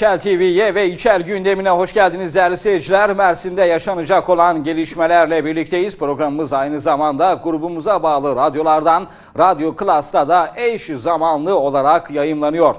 İçel TV'ye ve İçel gündemine hoş geldiniz değerli seyirciler. Mersin'de yaşanacak olan gelişmelerle birlikteyiz. Programımız aynı zamanda grubumuza bağlı radyolardan Radyo Klas'ta da eş zamanlı olarak yayınlanıyor.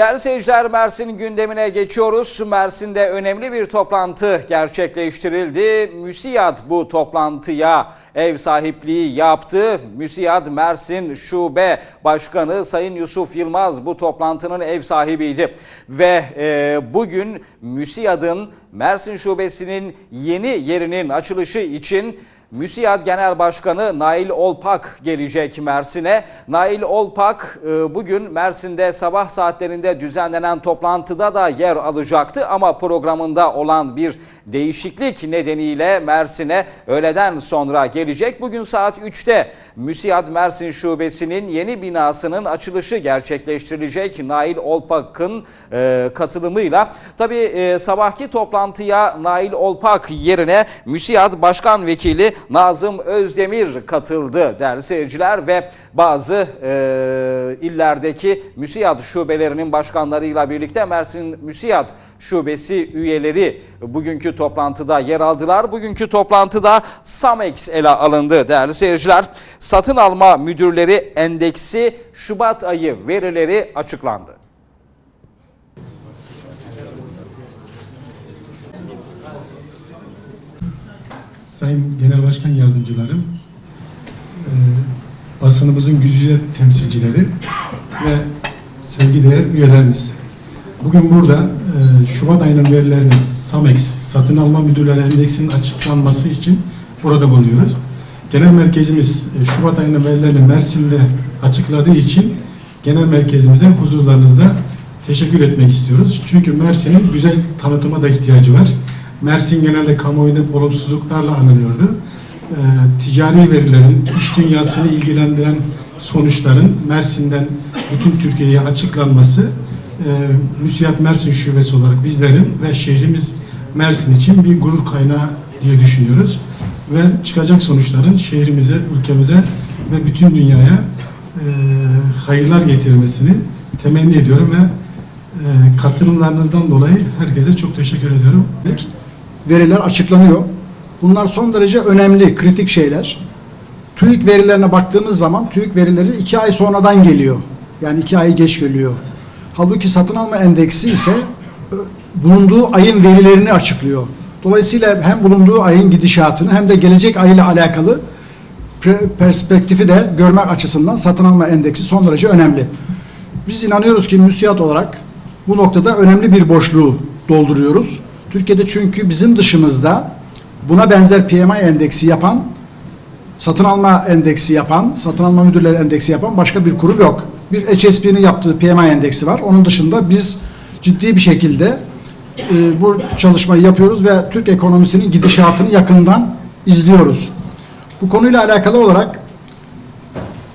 Değerli seyirciler Mersin gündemine geçiyoruz. Mersin'de önemli bir toplantı gerçekleştirildi. MÜSİAD bu toplantıya ev sahipliği yaptı. MÜSİAD Mersin Şube Başkanı Sayın Yusuf Yılmaz bu toplantının ev sahibiydi. Ve e, bugün MÜSİAD'ın Mersin Şubesi'nin yeni yerinin açılışı için MÜSİAD Genel Başkanı Nail Olpak gelecek Mersin'e. Nail Olpak e, bugün Mersin'de sabah saatlerinde düzenlenen toplantıda da yer alacaktı ama programında olan bir değişiklik nedeniyle Mersin'e öğleden sonra gelecek. Bugün saat 3'te MÜSİAD Mersin Şubesi'nin yeni binasının açılışı gerçekleştirilecek. Nail Olpak'ın e, katılımıyla. Tabii e, sabahki toplantıya Nail Olpak yerine MÜSİAD Başkan Vekili Nazım Özdemir katıldı değerli seyirciler ve bazı e, illerdeki MÜSİAD şubelerinin başkanlarıyla birlikte Mersin MÜSİAD şubesi üyeleri bugünkü toplantıda yer aldılar. Bugünkü toplantıda SAMEX ele alındı değerli seyirciler. Satın alma müdürleri endeksi Şubat ayı verileri açıklandı. Sayın Genel Başkan Yardımcılarım, e, basınımızın güzide temsilcileri ve sevgideğer üyelerimiz. Bugün burada e, Şubat ayının verilerini SAMEX, Satın Alma Müdürleri Endeksinin açıklanması için burada bulunuyoruz. Genel merkezimiz e, Şubat ayının verilerini Mersin'de açıkladığı için genel merkezimize huzurlarınızda teşekkür etmek istiyoruz. Çünkü Mersin'in güzel tanıtıma da ihtiyacı var. Mersin genelde kamuoyunda olumsuzluklarla anılıyordu. Ee, ticari verilerin, iş dünyasını ilgilendiren sonuçların Mersin'den bütün Türkiye'ye açıklanması e, Müsiyat Mersin Şubesi olarak bizlerin ve şehrimiz Mersin için bir gurur kaynağı diye düşünüyoruz. Ve çıkacak sonuçların şehrimize, ülkemize ve bütün dünyaya e, hayırlar getirmesini temenni ediyorum ve e, katılımlarınızdan dolayı herkese çok teşekkür ediyorum. Veriler açıklanıyor. Bunlar son derece önemli, kritik şeyler. TÜİK verilerine baktığınız zaman TÜİK verileri iki ay sonradan geliyor. Yani iki ay geç geliyor. Halbuki satın alma endeksi ise ö, bulunduğu ayın verilerini açıklıyor. Dolayısıyla hem bulunduğu ayın gidişatını hem de gelecek ay ile alakalı perspektifi de görmek açısından satın alma endeksi son derece önemli. Biz inanıyoruz ki müsiyat olarak bu noktada önemli bir boşluğu dolduruyoruz. Türkiye'de çünkü bizim dışımızda buna benzer PMI endeksi yapan, satın alma endeksi yapan, satın alma müdürleri endeksi yapan başka bir kurum yok. Bir HSB'nin yaptığı PMI endeksi var. Onun dışında biz ciddi bir şekilde e, bu çalışmayı yapıyoruz ve Türk ekonomisinin gidişatını yakından izliyoruz. Bu konuyla alakalı olarak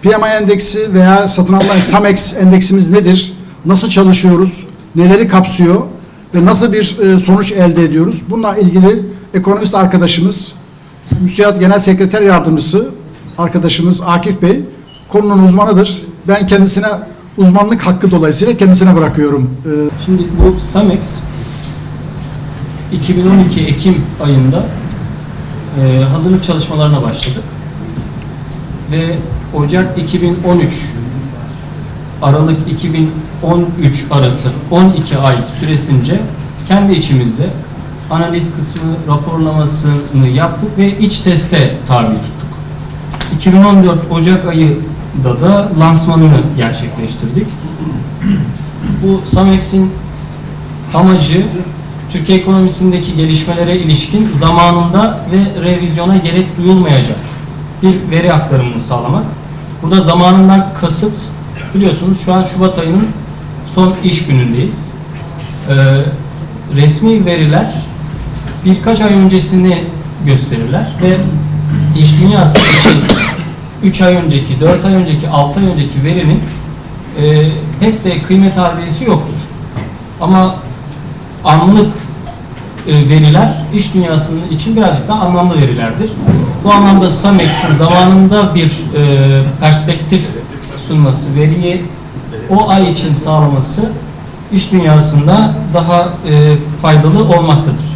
PMI endeksi veya satın alma SAMEX endeksimiz nedir? Nasıl çalışıyoruz? Neleri kapsıyor? Ve nasıl bir e, sonuç elde ediyoruz? Bununla ilgili ekonomist arkadaşımız, Müsiyat Genel Sekreter Yardımcısı arkadaşımız Akif Bey konunun uzmanıdır. Ben kendisine uzmanlık hakkı dolayısıyla kendisine bırakıyorum. E, Şimdi bu SAMEX 2012 Ekim ayında e, hazırlık çalışmalarına başladık. Ve Ocak 2013 Aralık 2013 arası 12 ay süresince kendi içimizde analiz kısmı raporlamasını yaptık ve iç teste tabi tuttuk. 2014 Ocak ayında da lansmanını gerçekleştirdik. Bu SAMEX'in amacı Türkiye ekonomisindeki gelişmelere ilişkin zamanında ve revizyona gerek duyulmayacak bir veri aktarımını sağlamak. Burada zamanından kasıt biliyorsunuz şu an Şubat ayının son iş günündeyiz. Ee, resmi veriler birkaç ay öncesini gösterirler ve iş dünyası için 3 ay önceki, 4 ay önceki, 6 ay önceki verinin e, pek de kıymet harbiyesi yoktur. Ama anlık e, veriler iş dünyasının için birazcık daha anlamlı verilerdir. Bu anlamda SAMEX'in zamanında bir e, perspektif sunması, veriyi o ay için sağlaması iş dünyasında daha e, faydalı olmaktadır.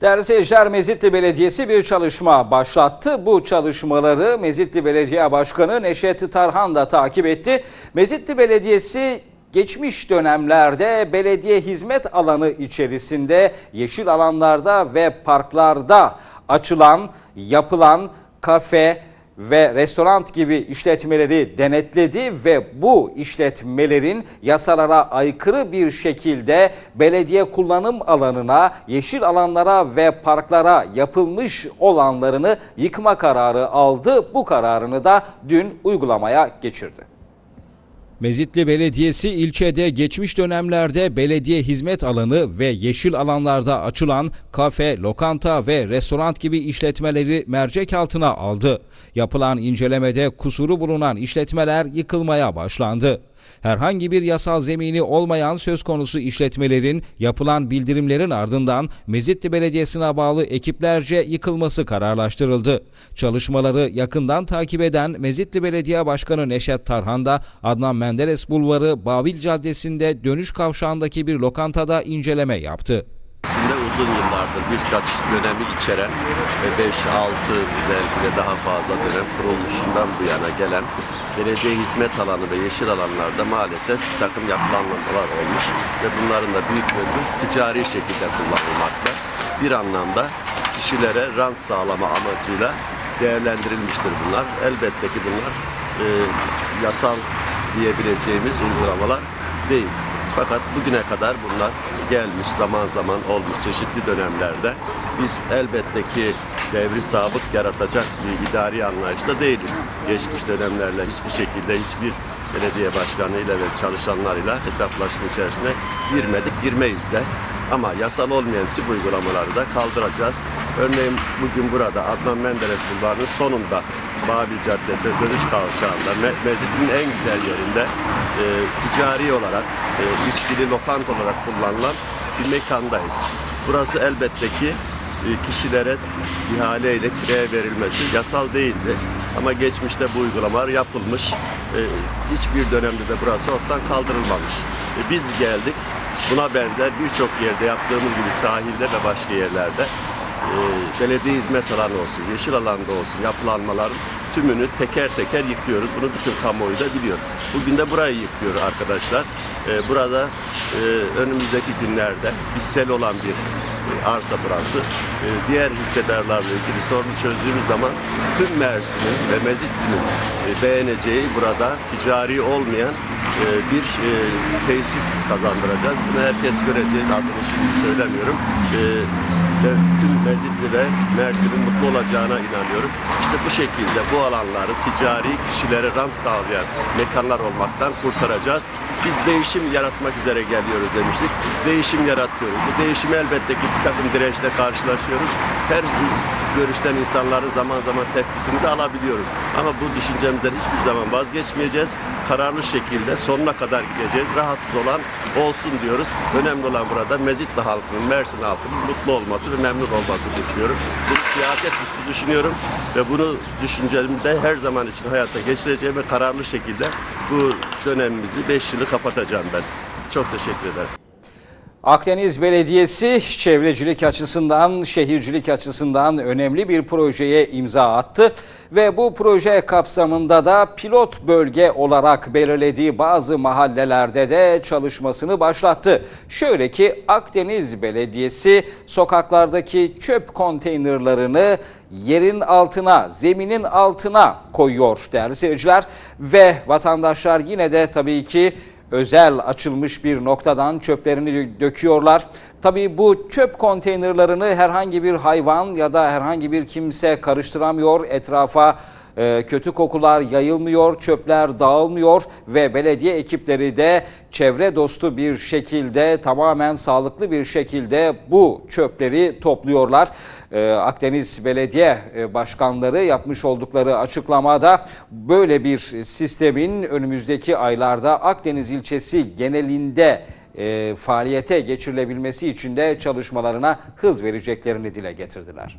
Değerli seyirciler Mezitli Belediyesi bir çalışma başlattı. Bu çalışmaları Mezitli Belediye Başkanı Neşet Tarhan da takip etti. Mezitli Belediyesi geçmiş dönemlerde belediye hizmet alanı içerisinde yeşil alanlarda ve parklarda açılan, yapılan kafe, ve restoran gibi işletmeleri denetledi ve bu işletmelerin yasalara aykırı bir şekilde belediye kullanım alanına, yeşil alanlara ve parklara yapılmış olanlarını yıkma kararı aldı. Bu kararını da dün uygulamaya geçirdi. Mezitli Belediyesi ilçede geçmiş dönemlerde belediye hizmet alanı ve yeşil alanlarda açılan kafe, lokanta ve restoran gibi işletmeleri mercek altına aldı. Yapılan incelemede kusuru bulunan işletmeler yıkılmaya başlandı. Herhangi bir yasal zemini olmayan söz konusu işletmelerin yapılan bildirimlerin ardından Mezitli Belediyesi'ne bağlı ekiplerce yıkılması kararlaştırıldı. Çalışmaları yakından takip eden Mezitli Belediye Başkanı Neşet Tarhan da Adnan Menderes Bulvarı Babil Caddesi'nde dönüş kavşağındaki bir lokantada inceleme yaptı. Aslında uzun yıllardır birkaç dönemi içeren ve 5-6 belki de daha fazla dönem kuruluşundan bu yana gelen belediye hizmet alanı ve yeşil alanlarda maalesef bir takım yapılanmalar olmuş ve bunların da büyük bölümü ticari şekilde kullanılmakta. Bir anlamda kişilere rant sağlama amacıyla değerlendirilmiştir bunlar. Elbette ki bunlar e, yasal diyebileceğimiz uygulamalar değil. Fakat bugüne kadar bunlar gelmiş zaman zaman olmuş çeşitli dönemlerde. Biz elbette ki devri sabık yaratacak bir idari anlayışta değiliz. Geçmiş dönemlerle hiçbir şekilde hiçbir belediye başkanıyla ve çalışanlarıyla hesaplaşma içerisine girmedik, girmeyiz de. Ama yasal olmayan tip uygulamaları da kaldıracağız. Örneğin bugün burada Adnan Menderes Bulvarı'nın sonunda Babil Caddesi dönüş kavşağında Me- Mezit'in en güzel yerinde e, ticari olarak, e, içkili lokant olarak kullanılan bir mekandayız. Burası elbette ki kişilere t- ihaleyle kiraya verilmesi yasal değildi. Ama geçmişte bu uygulamalar yapılmış. E, hiçbir dönemde de burası ortadan kaldırılmamış. E, biz geldik. Buna benzer birçok yerde yaptığımız gibi sahilde ve başka yerlerde e, belediye hizmet alanı olsun, yeşil alanda olsun yapılanmaların tümünü teker teker yıkıyoruz. Bunu bütün kamuoyu da biliyor. Bugün de burayı yıkıyor arkadaşlar. E, burada e, önümüzdeki günlerde hisseli olan bir e, arsa burası. E, diğer hissedarlarla ilgili sorunu çözdüğümüz zaman tüm Mersin'in ve Mezitli'nin e, beğeneceği burada ticari olmayan e, bir e, tesis kazandıracağız. Bunu herkes göreceğiz. Adını şimdi söylemiyorum. Tüm Mezitli ve Mersin'in mutlu olacağına inanıyorum. İşte bu şekilde bu alanları ticari kişilere rant sağlayan mekanlar olmaktan kurtaracağız. Biz değişim yaratmak üzere geliyoruz demiştik. Değişim yaratıyoruz. Bu değişim elbette ki bir takım dirençle karşılaşıyoruz. Her görüşten insanların zaman zaman tepkisini de alabiliyoruz. Ama bu düşüncemizden hiçbir zaman vazgeçmeyeceğiz. Kararlı şekilde sonuna kadar gideceğiz. Rahatsız olan olsun diyoruz. Önemli olan burada Mezitli halkının, Mersin halkının mutlu olması ve memnun olmasıdır diyorum. Bunu siyaset üstü düşünüyorum ve bunu düşüncemde her zaman için hayata geçireceğim ve kararlı şekilde bu dönemimizi 5 yılı kapatacağım ben. Çok teşekkür ederim. Akdeniz Belediyesi çevrecilik açısından, şehircilik açısından önemli bir projeye imza attı ve bu proje kapsamında da pilot bölge olarak belirlediği bazı mahallelerde de çalışmasını başlattı. Şöyle ki Akdeniz Belediyesi sokaklardaki çöp konteynerlarını yerin altına, zeminin altına koyuyor değerli seyirciler ve vatandaşlar yine de tabii ki özel açılmış bir noktadan çöplerini dö- döküyorlar. Tabii bu çöp konteynerlarını herhangi bir hayvan ya da herhangi bir kimse karıştıramıyor. Etrafa e, kötü kokular yayılmıyor, çöpler dağılmıyor ve belediye ekipleri de çevre dostu bir şekilde tamamen sağlıklı bir şekilde bu çöpleri topluyorlar. Ee, Akdeniz Belediye e, Başkanları yapmış oldukları açıklamada böyle bir sistemin önümüzdeki aylarda Akdeniz ilçesi genelinde e, faaliyete geçirilebilmesi için de çalışmalarına hız vereceklerini dile getirdiler.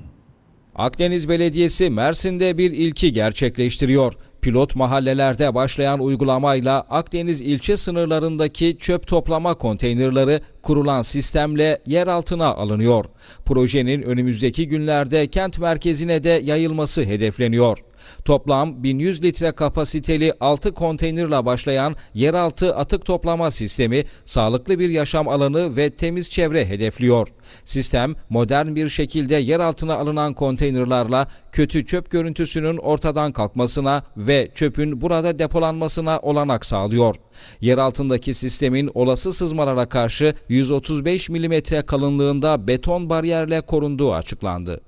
Akdeniz Belediyesi Mersin'de bir ilki gerçekleştiriyor. Pilot mahallelerde başlayan uygulamayla Akdeniz ilçe sınırlarındaki çöp toplama konteynerları kurulan sistemle yer altına alınıyor. Projenin önümüzdeki günlerde kent merkezine de yayılması hedefleniyor. Toplam 1100 litre kapasiteli 6 konteynerla başlayan yeraltı atık toplama sistemi sağlıklı bir yaşam alanı ve temiz çevre hedefliyor. Sistem modern bir şekilde yer altına alınan konteynerlarla kötü çöp görüntüsünün ortadan kalkmasına ve çöpün burada depolanmasına olanak sağlıyor. Yer altındaki sistemin olası sızmalara karşı 135 mm kalınlığında beton bariyerle korunduğu açıklandı.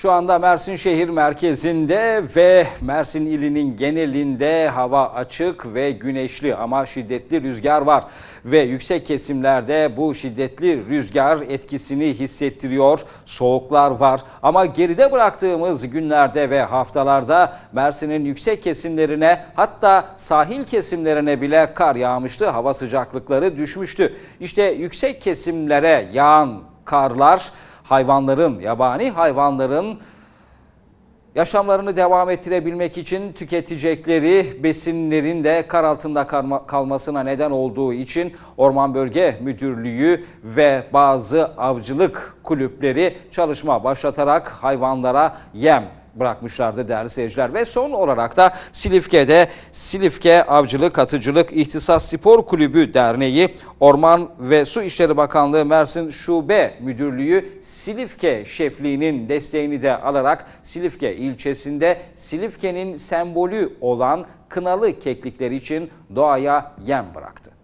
Şu anda Mersin şehir merkezinde ve Mersin ilinin genelinde hava açık ve güneşli ama şiddetli rüzgar var. Ve yüksek kesimlerde bu şiddetli rüzgar etkisini hissettiriyor. Soğuklar var ama geride bıraktığımız günlerde ve haftalarda Mersin'in yüksek kesimlerine hatta sahil kesimlerine bile kar yağmıştı. Hava sıcaklıkları düşmüştü. İşte yüksek kesimlere yağan karlar hayvanların, yabani hayvanların yaşamlarını devam ettirebilmek için tüketecekleri besinlerin de kar altında kalma- kalmasına neden olduğu için Orman Bölge Müdürlüğü ve bazı avcılık kulüpleri çalışma başlatarak hayvanlara yem bırakmışlardı değerli seyirciler. Ve son olarak da Silifke'de Silifke Avcılık Atıcılık İhtisas Spor Kulübü Derneği Orman ve Su İşleri Bakanlığı Mersin Şube Müdürlüğü Silifke Şefliği'nin desteğini de alarak Silifke ilçesinde Silifke'nin sembolü olan kınalı keklikler için doğaya yem bıraktı.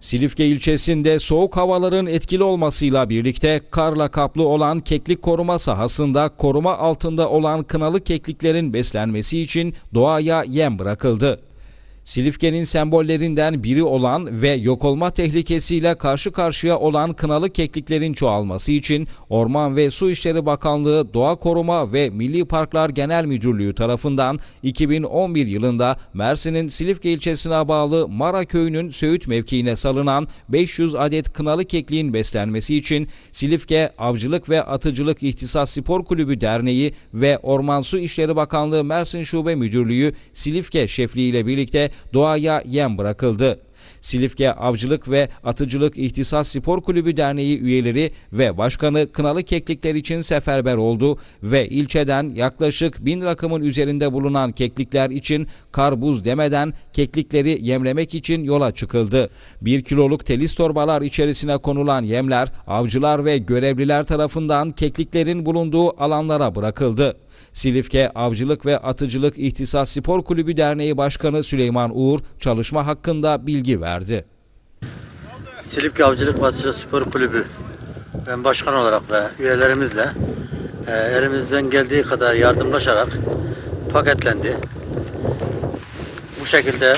Silifke ilçesinde soğuk havaların etkili olmasıyla birlikte karla kaplı olan keklik koruma sahasında koruma altında olan kınalı kekliklerin beslenmesi için doğaya yem bırakıldı. Silifke'nin sembollerinden biri olan ve yok olma tehlikesiyle karşı karşıya olan kınalı kekliklerin çoğalması için Orman ve Su İşleri Bakanlığı Doğa Koruma ve Milli Parklar Genel Müdürlüğü tarafından 2011 yılında Mersin'in Silifke ilçesine bağlı Mara köyünün Söğüt mevkiine salınan 500 adet kınalı kekliğin beslenmesi için Silifke Avcılık ve Atıcılık İhtisas Spor Kulübü Derneği ve Orman Su İşleri Bakanlığı Mersin Şube Müdürlüğü Silifke Şefliği ile birlikte doğaya yem bırakıldı. Silifke Avcılık ve Atıcılık İhtisas Spor Kulübü Derneği üyeleri ve başkanı kınalı keklikler için seferber oldu ve ilçeden yaklaşık bin rakımın üzerinde bulunan keklikler için kar buz demeden keklikleri yemlemek için yola çıkıldı. Bir kiloluk telis torbalar içerisine konulan yemler avcılar ve görevliler tarafından kekliklerin bulunduğu alanlara bırakıldı. Silifke Avcılık ve Atıcılık İhtisas Spor Kulübü Derneği Başkanı Süleyman Uğur çalışma hakkında bilgi verdi. Silifke Avcılık Atıcılık Spor Kulübü ben başkan olarak ve üyelerimizle e, elimizden geldiği kadar yardımlaşarak paketlendi. Bu şekilde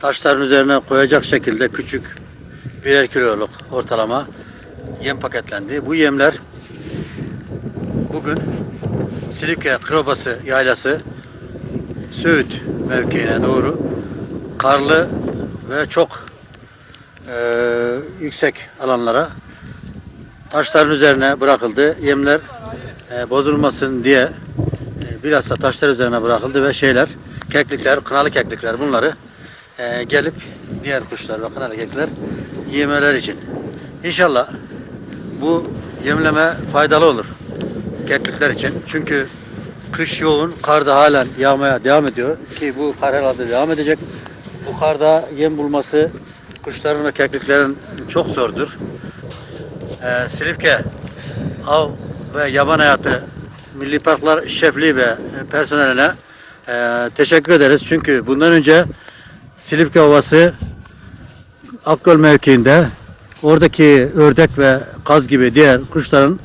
taşların üzerine koyacak şekilde küçük birer kiloluk ortalama yem paketlendi. Bu yemler bugün Silifke Kırobası yaylası Söğüt mevkiine doğru karlı ve çok eee, yüksek alanlara taşların üzerine bırakıldı. Yemler eee, bozulmasın diye eee, bilhassa taşlar üzerine bırakıldı ve şeyler, keklikler, kınalı keklikler bunları eee, gelip diğer kuşlar ve kınalı keklikler yemeler için. İnşallah bu yemleme faydalı olur keklikler için. Çünkü kış yoğun, kar da halen yağmaya devam ediyor ki bu kar herhalde devam edecek. Karda yem bulması kuşların ve kekliklerin çok zordur. Ee, Silifke Av ve Yaban Hayatı Milli Parklar Şefliği ve personeline e, teşekkür ederiz. Çünkü bundan önce Silifke Ovası Akgöl mevkiinde oradaki ördek ve kaz gibi diğer kuşların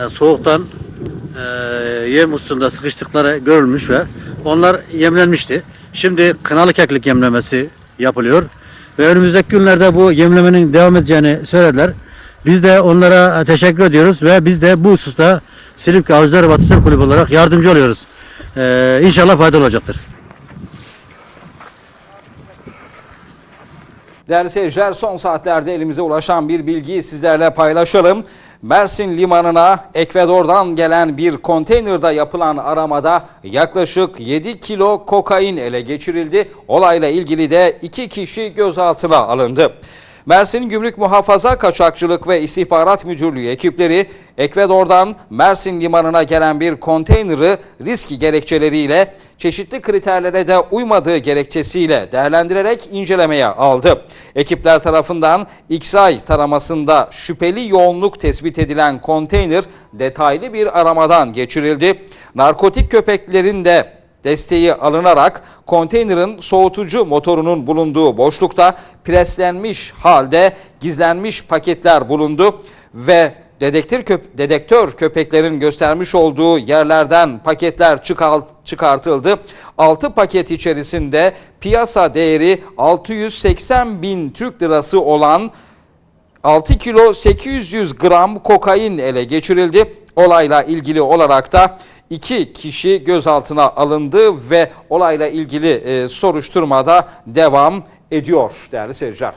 e, soğuktan e, yem hususunda sıkıştıkları görülmüş ve Onlar yemlenmişti. Şimdi kınalı keklik yemlemesi yapılıyor. Ve önümüzdeki günlerde bu yemlemenin devam edeceğini söylediler. Biz de onlara teşekkür ediyoruz ve biz de bu hususta Silifke Avcılar Batışlar Kulübü olarak yardımcı oluyoruz. Ee, inşallah faydalı olacaktır. Değerli seyirciler son saatlerde elimize ulaşan bir bilgiyi sizlerle paylaşalım. Mersin limanına Ekvador'dan gelen bir konteynerda yapılan aramada yaklaşık 7 kilo kokain ele geçirildi. Olayla ilgili de 2 kişi gözaltına alındı. Mersin Gümrük Muhafaza Kaçakçılık ve İstihbarat Müdürlüğü ekipleri Ekvador'dan Mersin limanına gelen bir konteyneri riski gerekçeleriyle çeşitli kriterlere de uymadığı gerekçesiyle değerlendirerek incelemeye aldı. Ekipler tarafından X-ray taramasında şüpheli yoğunluk tespit edilen konteyner detaylı bir aramadan geçirildi. Narkotik köpeklerin de desteği alınarak konteynerin soğutucu motorunun bulunduğu boşlukta preslenmiş halde gizlenmiş paketler bulundu ve dedektör, köp dedektör köpeklerin göstermiş olduğu yerlerden paketler çıkartıldı. 6 paket içerisinde piyasa değeri 680 bin Türk lirası olan 6 kilo 800 gram kokain ele geçirildi. Olayla ilgili olarak da iki kişi gözaltına alındı ve olayla ilgili e, soruşturmada devam ediyor değerli seyirciler.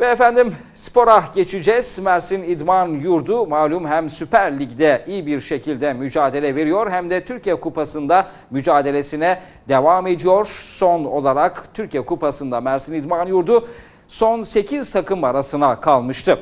Ve efendim spora geçeceğiz. Mersin İdman Yurdu malum hem Süper Lig'de iyi bir şekilde mücadele veriyor hem de Türkiye Kupası'nda mücadelesine devam ediyor. Son olarak Türkiye Kupası'nda Mersin İdman Yurdu son 8 takım arasına kalmıştı.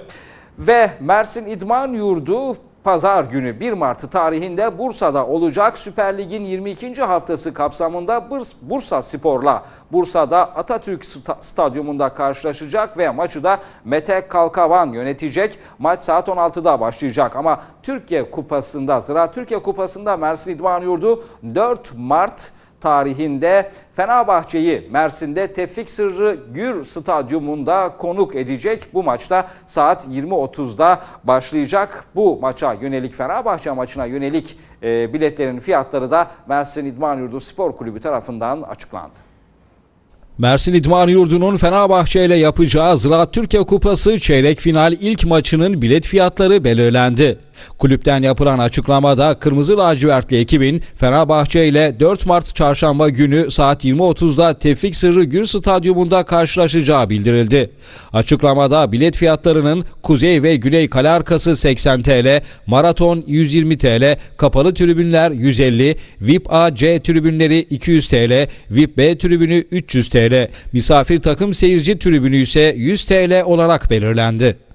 Ve Mersin İdman Yurdu Pazar günü 1 Mart tarihinde Bursa'da olacak Süper Lig'in 22. haftası kapsamında Burs- Bursa Spor'la Bursa'da Atatürk Sta- Stadyumunda karşılaşacak ve maçı da Mete Kalkavan yönetecek. Maç saat 16'da başlayacak ama Türkiye Kupası'nda Zira Türkiye Kupası'nda Mersin İdman Yurdu 4 Mart tarihinde Fenerbahçe'yi Mersin'de Tevfik Sırrı Gür Stadyumunda konuk edecek. Bu maçta saat 20.30'da başlayacak. Bu maça yönelik Fenerbahçe maçına yönelik e, biletlerin fiyatları da Mersin İdman Yurdu Spor Kulübü tarafından açıklandı. Mersin İdman Yurdu'nun Fenerbahçe ile yapacağı Ziraat Türkiye Kupası çeyrek final ilk maçının bilet fiyatları belirlendi. Kulüpten yapılan açıklamada Kırmızı Lacivertli ekibin Fenerbahçe ile 4 Mart çarşamba günü saat 20.30'da Tevfik Sırrı Gür Stadyumunda karşılaşacağı bildirildi. Açıklamada bilet fiyatlarının Kuzey ve Güney Kale Arkası 80 TL, Maraton 120 TL, Kapalı Tribünler 150, VIP A C tribünleri 200 TL, VIP B tribünü 300 TL, misafir takım seyirci tribünü ise 100 TL olarak belirlendi.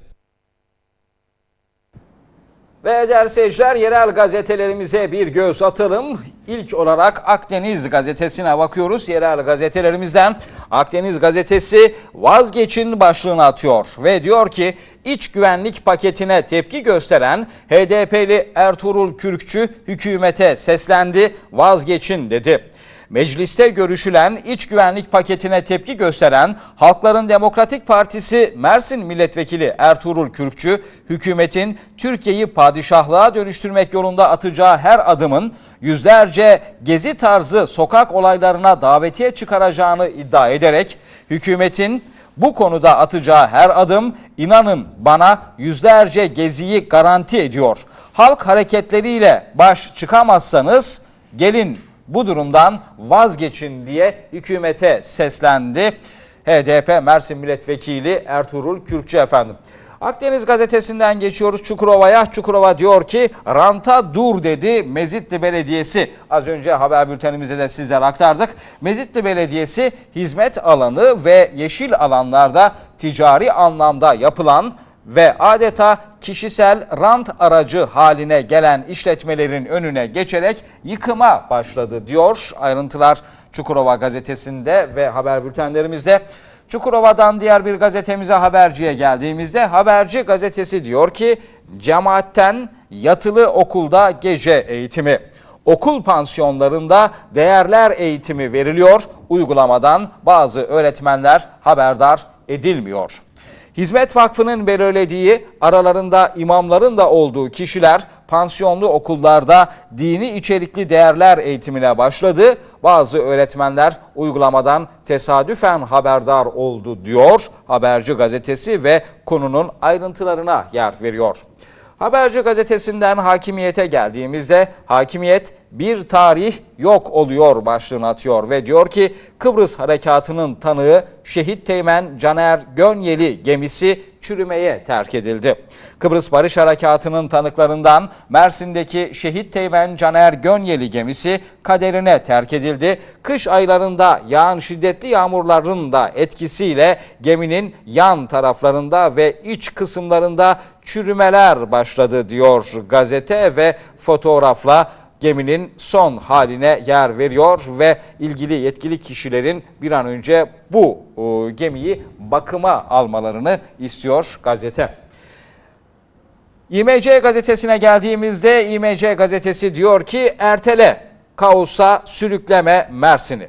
Ve değerli seyirciler yerel gazetelerimize bir göz atalım. İlk olarak Akdeniz gazetesine bakıyoruz. Yerel gazetelerimizden Akdeniz gazetesi vazgeçin başlığını atıyor. Ve diyor ki iç güvenlik paketine tepki gösteren HDP'li Ertuğrul Kürkçü hükümete seslendi vazgeçin dedi. Mecliste görüşülen iç güvenlik paketine tepki gösteren Halkların Demokratik Partisi Mersin Milletvekili Ertuğrul Kürkçü, hükümetin Türkiye'yi padişahlığa dönüştürmek yolunda atacağı her adımın yüzlerce gezi tarzı sokak olaylarına davetiye çıkaracağını iddia ederek hükümetin bu konuda atacağı her adım inanın bana yüzlerce geziyi garanti ediyor. Halk hareketleriyle baş çıkamazsanız gelin bu durumdan vazgeçin diye hükümete seslendi. HDP Mersin Milletvekili Ertuğrul Kürkçü efendim. Akdeniz gazetesinden geçiyoruz Çukurova'ya. Çukurova diyor ki ranta dur dedi Mezitli Belediyesi. Az önce haber bültenimizde de sizlere aktardık. Mezitli Belediyesi hizmet alanı ve yeşil alanlarda ticari anlamda yapılan ve adeta kişisel rant aracı haline gelen işletmelerin önüne geçerek yıkıma başladı diyor. Ayrıntılar Çukurova gazetesinde ve haber bültenlerimizde. Çukurova'dan diğer bir gazetemize haberciye geldiğimizde haberci gazetesi diyor ki cemaatten yatılı okulda gece eğitimi. Okul pansiyonlarında değerler eğitimi veriliyor. Uygulamadan bazı öğretmenler haberdar edilmiyor. Hizmet Vakfı'nın belirlediği aralarında imamların da olduğu kişiler pansiyonlu okullarda dini içerikli değerler eğitimine başladı. Bazı öğretmenler uygulamadan tesadüfen haberdar oldu diyor Haberci gazetesi ve konunun ayrıntılarına yer veriyor. Haberci gazetesinden hakimiyete geldiğimizde hakimiyet bir tarih yok oluyor başlığını atıyor ve diyor ki Kıbrıs harekatının tanığı Şehit Teğmen Caner Gönyeli gemisi çürümeye terk edildi. Kıbrıs Barış Harekatı'nın tanıklarından Mersin'deki Şehit Teğmen Caner Gönyeli gemisi kaderine terk edildi. Kış aylarında yağan şiddetli yağmurların da etkisiyle geminin yan taraflarında ve iç kısımlarında çürümeler başladı diyor gazete ve fotoğrafla geminin son haline yer veriyor ve ilgili yetkili kişilerin bir an önce bu e, gemiyi bakıma almalarını istiyor gazete. İMC gazetesine geldiğimizde İMC gazetesi diyor ki ertele, kaosa sürükleme Mersin'i.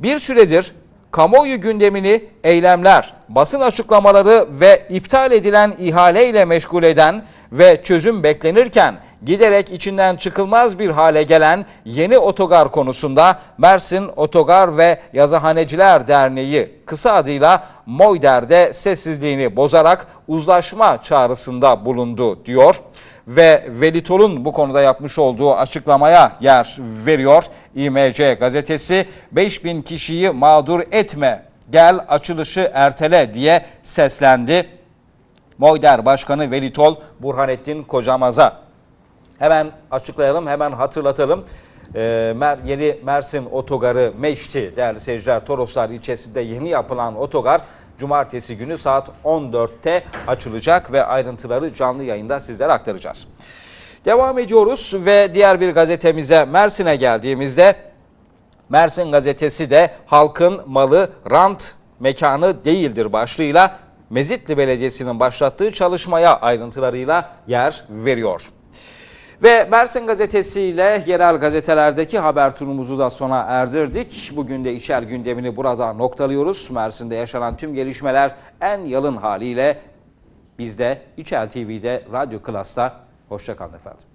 Bir süredir kamuoyu gündemini eylemler, basın açıklamaları ve iptal edilen ihaleyle meşgul eden ve çözüm beklenirken giderek içinden çıkılmaz bir hale gelen yeni otogar konusunda Mersin Otogar ve Yazıhaneciler Derneği kısa adıyla MOYDER'de sessizliğini bozarak uzlaşma çağrısında bulundu diyor ve Velitol'un bu konuda yapmış olduğu açıklamaya yer veriyor. İMC gazetesi 5000 kişiyi mağdur etme gel açılışı ertele diye seslendi. Moyder Başkanı Velitol Burhanettin Kocamaz'a. Hemen açıklayalım, hemen hatırlatalım. Ee, Mer, yeni Mersin Otogarı Meşti değerli seyirciler Toroslar ilçesinde yeni yapılan otogar Cumartesi günü saat 14'te açılacak ve ayrıntıları canlı yayında sizlere aktaracağız. Devam ediyoruz ve diğer bir gazetemize Mersin'e geldiğimizde Mersin gazetesi de halkın malı rant mekanı değildir başlığıyla Mezitli Belediyesi'nin başlattığı çalışmaya ayrıntılarıyla yer veriyor. Ve Mersin Gazetesi ile yerel gazetelerdeki haber turumuzu da sona erdirdik. Bugün de içer gündemini burada noktalıyoruz. Mersin'de yaşanan tüm gelişmeler en yalın haliyle bizde İçel TV'de Radyo Klas'ta. Hoşçakalın efendim.